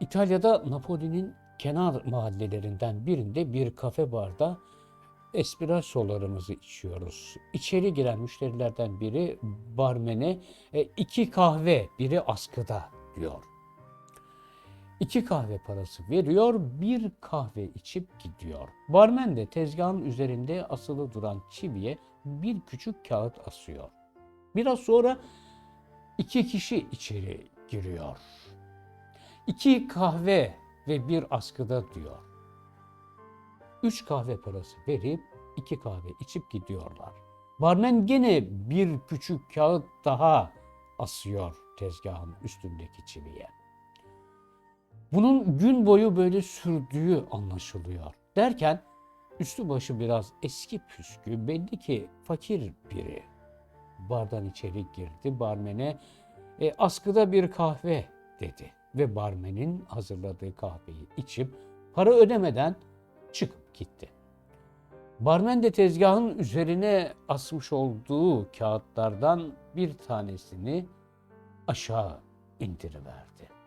İtalya'da Napoli'nin kenar mahallelerinden birinde bir kafe barda espressolarımızı içiyoruz. İçeri giren müşterilerden biri barmene "E, iki kahve, biri askıda diyor. İki kahve parası veriyor, bir kahve içip gidiyor. Barmen de tezgahın üzerinde asılı duran çiviye bir küçük kağıt asıyor. Biraz sonra iki kişi içeri giriyor. İki kahve ve bir askıda diyor. Üç kahve parası verip iki kahve içip gidiyorlar. Barmen gene bir küçük kağıt daha asıyor tezgahın üstündeki çiviye. Bunun gün boyu böyle sürdüğü anlaşılıyor. Derken üstü başı biraz eski püskü belli ki fakir biri. Bardan içeri girdi barmene e, askıda bir kahve dedi ve barmenin hazırladığı kahveyi içip para ödemeden çıkıp gitti. Barmen de tezgahın üzerine asmış olduğu kağıtlardan bir tanesini aşağı indiriverdi.